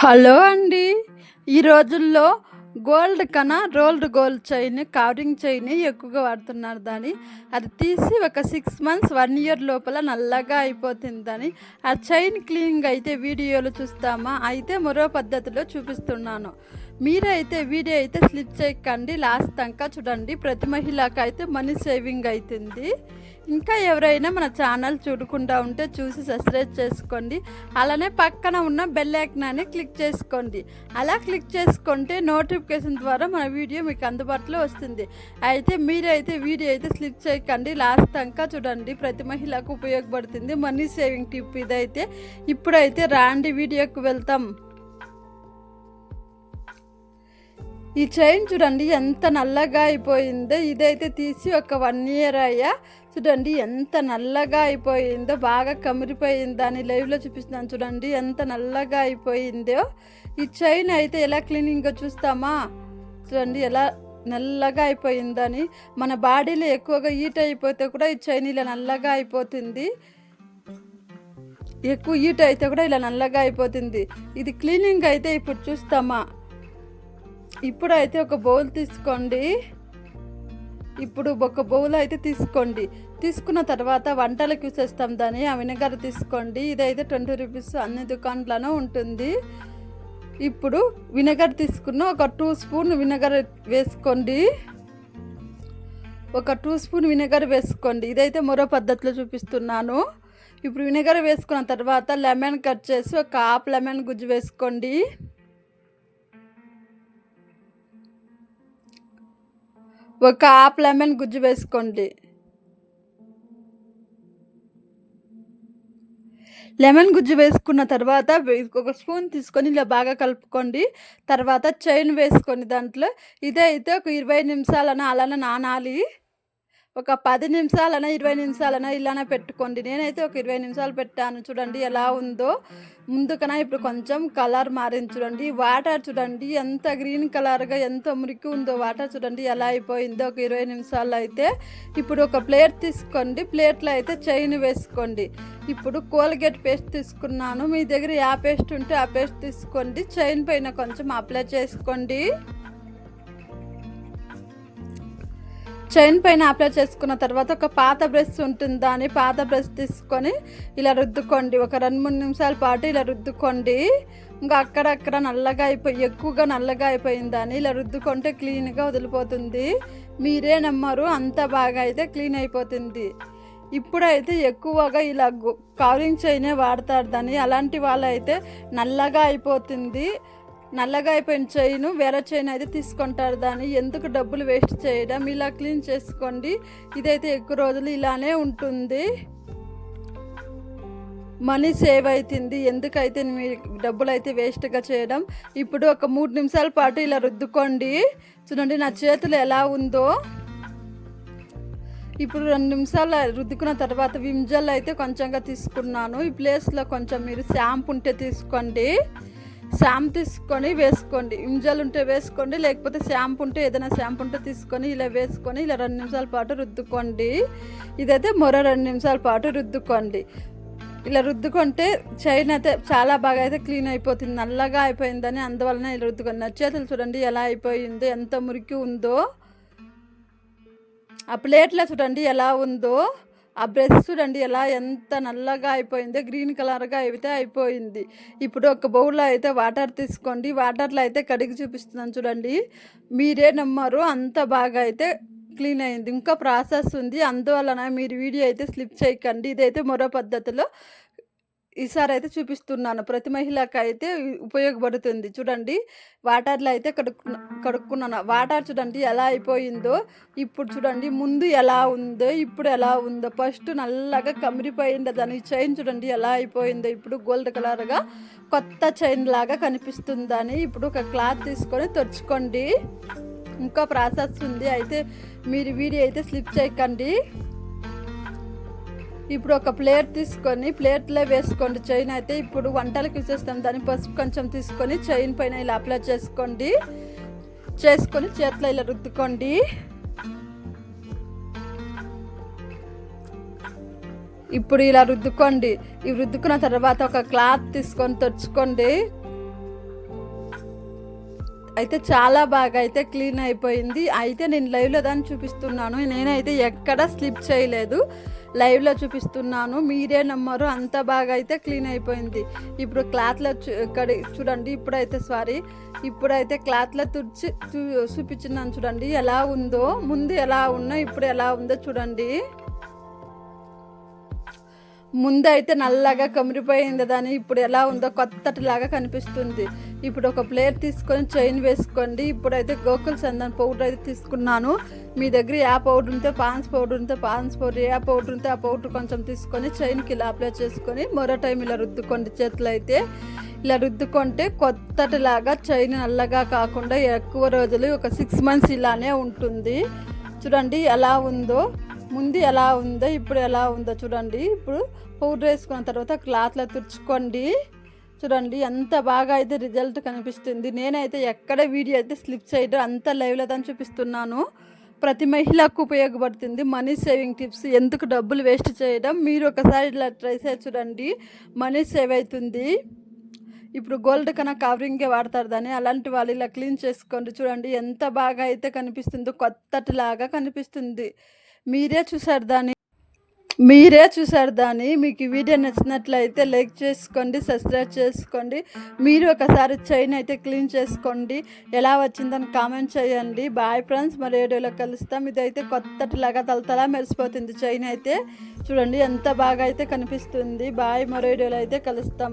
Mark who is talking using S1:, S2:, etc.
S1: Hello అండి. ఈ రోజుల్లో గోల్డ్ కన్నా rolled gold chain covering chain ఎక్కువగా వాడుతున్నారు దాన్ని అది తీసి ఒక సిక్స్ మంత్స్ వన్ ఇయర్ లోపల నల్లగా అయిపోతుందని ఆ చైన్ క్లీనింగ్ అయితే వీడియోలు చూస్తామా? అయితే మరో పద్ధతిలో చూపిస్తున్నాను. మీరైతే వీడియో అయితే స్లిప్ చేయకండి లాస్ట్ దాకా చూడండి. ప్రతి మహిళకు అయితే మనీ సేవింగ్ అవుతుంది ఇంకా ఎవరైనా మన ఛానల్ చూడకుండా ఉంటే చూసి సబ్స్క్రైబ్ చేసుకోండి. అలానే పక్కన ఉన్న బెల్ ఐకనాన్ని క్లిక్ చేసుకోండి. అలా క్లిక్ చేసుకుంటే నోటిఫికేషన్ ద్వారా మన వీడియో మీకు అందుబాటులో వస్తుంది. అయితే మీరైతే వీడియో అయితే స్లిప్ చేయకండి లాస్ట్ దాకా చూడండి. ప్రతి మహిళకు ఉపయోగపడుతుంది మనీ సేవింగ్ టిప్ ఇదైతే. ఇప్పుడైతే రాండి వీడియోకి వెళ్తాం. ఈ చైన్ చూడండి ఎంత నల్లగా అయిపోయిందో. ఇదైతే తీసి ఒక వన్ ఇయర్ అయ్యా. చూడండి ఎంత నల్లగా అయిపోయిందో బాగా కమిరిపోయిందో. అని లైవ్లో చూపిస్తున్నాను చూడండి ఎంత నల్లగా అయిపోయిందో. ఈ చైన్ అయితే ఎలా క్లీనింగ్గా చూస్తామా? చూడండి ఎలా నల్లగా అయిపోయిందని. మన బాడీలో ఎక్కువగా హీట్ అయిపోతే కూడా ఈ చైన్ ఇలా నల్లగా అయిపోతుంది. ఎక్కువ హీట్ అయితే కూడా ఇలా నల్లగా అయిపోతుంది. ఇది క్లీనింగ్ అయితే ఇప్పుడు చూస్తామా? ఇప్పుడు అయితే ఒక బౌల్ తీసుకోండి. ఇప్పుడు ఒక బౌల్ అయితే తీసుకోండి. తీసుకున్న తర్వాత వంటలకు యూస్ చేస్తాం దాన్ని ఆ వినగర్ తీసుకోండి. ఇదైతే ట్వంటీ రూపీస్ అన్ని దుకాణాల్లోనూ ఉంటుంది. ఇప్పుడు వినగర్ తీసుకున్న ఒక టూ స్పూన్ వినగర్ వేసుకోండి. ఒక టూ స్పూన్ వినగర్ వేసుకోండి. ఇదైతే మరో పద్ధతిలో చూపిస్తున్నాను. ఇప్పుడు వినెగర్ వేసుకున్న తర్వాత లెమన్ కట్ చేసి ఒక హాఫ్ లెమన్ గుజ్జు వేసుకోండి. ఒక హాఫ్ లెమన్ గుజ్జు వేసుకోండి. లెమన్ గుజ్జు వేసుకున్న తర్వాత ఒక స్పూన్ తీసుకొని ఇలా బాగా కలుపుకోండి. తర్వాత చైన్ వేసుకొని దాంట్లో. ఇదే అయితే ఒక ఇరవై నిమిషాలన అలానే నానాలి. ఒక పది నిమిషాలైనా ఇరవై నిమిషాలైనా ఇలానే పెట్టుకోండి. నేనైతే ఒక ఇరవై నిమిషాలు పెట్టాను. చూడండి ఎలా ఉందో. ముందుకన్నా ఇప్పుడు కొంచెం కలర్ మారింది చూడండి. వాటర్ చూడండి ఎంత గ్రీన్ కలర్గా ఎంత మురికి ఉందో వాటర్ చూడండి ఎలా అయిపోయిందో. ఒక ఇరవై నిమిషాల్లో అయితే ఇప్పుడు ఒక ప్లేట్ తీసుకోండి. ప్లేట్లో అయితే చైన్ వేసుకోండి. ఇప్పుడు కోల్గేట్ పేస్ట్ తీసుకున్నాను. మీ దగ్గర ఆ పేస్ట్ ఉంటే ఆ పేస్ట్ తీసుకోండి. చైన్ పైన కొంచెం అప్లై చేసుకోండి. చైన్ పైన అప్లై చేసుకున్న తర్వాత ఒక పాత బ్రష్ ఉంటుంది దాన్ని పాత బ్రష్ తీసుకొని ఇలా రుద్దుకోండి. ఒక రెండు మూడు నిమిషాల పాటు ఇలా రుద్దుకోండి. ఇంకా అక్కడక్కడ నల్లగా అయిపోయి ఎక్కువగా నల్లగా అయిపోయింది దాన్ని ఇలా రుద్దుకుంటే క్లీన్గా వదిలిపోతుంది. మీరే నమ్మరు అంత బాగా అయితే క్లీన్ అయిపోతుంది. ఇప్పుడైతే ఎక్కువగా ఇలా కవరింగ్ చైనే వాడతారు దాన్ని. అలాంటి వాళ్ళైతే నల్లగా అయిపోతుంది. నల్లగా అయిపోయిన చైన్ వేరే చైన్ అయితే తీసుకుంటారు దాన్ని. ఎందుకు డబ్బులు వేస్ట్ చేయడం? ఇలా క్లీన్ చేసుకోండి. ఇదైతే ఎక్కువ రోజులు ఇలానే ఉంటుంది. మనీ సేవ్ అవుతుంది ఎందుకైతే మీ డబ్బులు అయితే వేస్ట్గా చేయడం? ఇప్పుడు ఒక మూడు నిమిషాల పాటు ఇలా రుద్దుకోండి. చూడండి నా చేతులు ఎలా ఉందో. ఇప్పుడు రెండు నిమిషాలు రుద్దుకున్న తర్వాత విమ్జల్ అయితే కొంచెంగా తీసుకున్నాను. ఈ ప్లేస్లో కొంచెం మీరు షాంపూ ఉంటే తీసుకోండి. షాంపూ తీసుకొని వేసుకోండి. ఇంజలు ఉంటే వేసుకోండి లేకపోతే షాంపూ ఉంటే ఏదైనా షాంపూ ఉంటే తీసుకొని ఇలా వేసుకొని ఇలా రెండు నిమిషాల పాటు రుద్దుకోండి. ఇదైతే మరో రెండు నిమిషాల పాటు రుద్దుకోండి. ఇలా రుద్దుకుంటే చైన్ అయితే చాలా బాగా అయితే క్లీన్ అయిపోతుంది. నల్లగా అయిపోయిందని అందువలన ఇలా రుద్దుకోండి. నచ్చేతలు చూడండి ఎలా అయిపోయిందో ఎంత మురికి ఉందో. ఆ ప్లేట్లో చూడండి ఎలా ఉందో. ఆ బ్రష్ చూడండి ఎలా ఎంత నల్లగా అయిపోయిందో గ్రీన్ కలర్గా అయితే అయిపోయింది. ఇప్పుడు ఒక బౌల్లో అయితే వాటర్ తీసుకోండి. వాటర్లో అయితే కడిగి చూపిస్తున్నాను చూడండి. మీరే నమ్మరు అంత బాగా అయితే క్లీన్ అయింది. ఇంకా ప్రాసెస్ ఉంది. అందువలన మీరు వీడియో అయితే స్లిప్ చేయకండి. ఇదైతే మరో పద్ధతిలో ఈసారి అయితే చూపిస్తున్నాను. ప్రతి మహిళకి అయితే ఉపయోగపడుతుంది. చూడండి వాటర్లో అయితే కడుక్కున్న కడుక్కున్నాను. వాటర్ చూడండి ఎలా అయిపోయిందో. ఇప్పుడు చూడండి ముందు ఎలా ఉందో ఇప్పుడు ఎలా ఉందో. ఫస్ట్ నల్లగా కమిరిపోయింది దాని చైన్ చూడండి ఎలా అయిపోయిందో. ఇప్పుడు గోల్డ్ కలర్గా కొత్త చైన్ లాగా కనిపిస్తుందని ఇప్పుడు ఒక క్లాత్ తీసుకొని తుడుచుకోండి. ఇంకా ప్రాసెస్ ఉంది. అయితే మీరు వీడియో అయితే స్లిప్ చేయకండి. ఇప్పుడు ఒక ప్లేట్ తీసుకొని ప్లేట్లో వేసుకోండి. చైన్ అయితే ఇప్పుడు వంటలకు యూస్ దాని దాన్ని పసుపు కొంచెం తీసుకొని చైన్ పైన ఇలా అప్లై చేసుకోండి. చేసుకొని చేతిలో ఇలా రుద్దుకోండి. ఇప్పుడు ఇలా రుద్దుకోండి. ఇవి రుద్దుకున్న తర్వాత ఒక క్లాత్ తీసుకొని తెచ్చుకోండి అయితే చాలా బాగా అయితే క్లీన్ అయిపోయింది. అయితే నేను లైవ్లో దాన్ని చూపిస్తున్నాను. నేనైతే ఎక్కడ స్లిప్ చేయలేదు. లైవ్లో చూపిస్తున్నాను. మీరే నమ్మరు. అంత బాగా అయితే క్లీన్ అయిపోయింది. ఇప్పుడు క్లాత్లో ఇక్కడ చూడండి. ఇప్పుడైతే సారీ. ఇప్పుడైతే క్లాత్లో తుడిచి చూ- చూపించినాను చూడండి. ఎలా ఉందో ముందు ఎలా ఉన్నా ఇప్పుడు ఎలా ఉందో చూడండి. ముందైతే నల్లగా కమిరిపోయింది దాని. ఇప్పుడు ఎలా ఉందో కొత్తటిలాగా కనిపిస్తుంది. ఇప్పుడు ఒక ప్లేట్ తీసుకొని చైన్ వేసుకోండి. ఇప్పుడైతే గోకుల్ చందన్ పౌడర్ అయితే తీసుకున్నాను. మీ దగ్గర ఏ పౌడర్ ఉంటే పాన్స్ పౌడర్ ఉంటే పాన్స్ పౌడర్ ఏ పౌడర్ ఉంటే ఆ పౌడర్ కొంచెం తీసుకొని చైన్కి ఇలా అప్లై చేసుకొని మరో టైం ఇలా రుద్దుకోండి చేతులు అయితే. ఇలా రుద్దుకుంటే కొత్తటిలాగా చైన్ నల్లగా కాకుండా ఎక్కువ రోజులు ఒక సిక్స్ మంత్స్ ఇలానే ఉంటుంది. చూడండి ఎలా ఉందో. ముందు ఎలా ఉందో ఇప్పుడు ఎలా ఉందో చూడండి. ఇప్పుడు పౌడర్ వేసుకున్న తర్వాత క్లాత్లో తుడుచుకోండి. చూడండి ఎంత బాగా అయితే రిజల్ట్ కనిపిస్తుంది. నేనైతే ఎక్కడ వీడియో అయితే స్లిప్ చేయడం అంత లైవ్లో దాన్ని చూపిస్తున్నాను. ప్రతి మహిళకు ఉపయోగపడుతుంది. మనీ సేవింగ్ టిప్స్ ఎందుకు డబ్బులు వేస్ట్ చేయడం మీరు ఒకసారి ఇలా ట్రై చేసి చూడండి. మనీ సేవ్ అవుతుంది. ఇప్పుడు గోల్డ్ కన్నా కవరింగే వాడతారు దాన్ని అలాంటి వాళ్ళు ఇలా క్లీన్ చేసుకోండి. చూడండి ఎంత బాగా అయితే కనిపిస్తుందో కొత్తటిలాగా కనిపిస్తుంది. మీరే చూసారు దాన్ని? మీరే చూసారు దాన్ని? మీకు ఈ వీడియో నచ్చినట్లయితే లైక్ చేసుకోండి సబ్స్క్రైబ్ చేసుకోండి. మీరు ఒకసారి చైన్ అయితే క్లీన్ చేసుకోండి. ఎలా వచ్చిందని కామెంట్ చేయండి. బాయ్ ఫ్రెండ్స్ మరి వీడియోలో కలుస్తాం. ఇదైతే కొత్తటిలాగా తలతలా మెరిసిపోతుంది చైన్ అయితే. చూడండి ఎంత బాగా అయితే కనిపిస్తుంది. బాయ్ మరో వీడియోలో అయితే కలుస్తాం.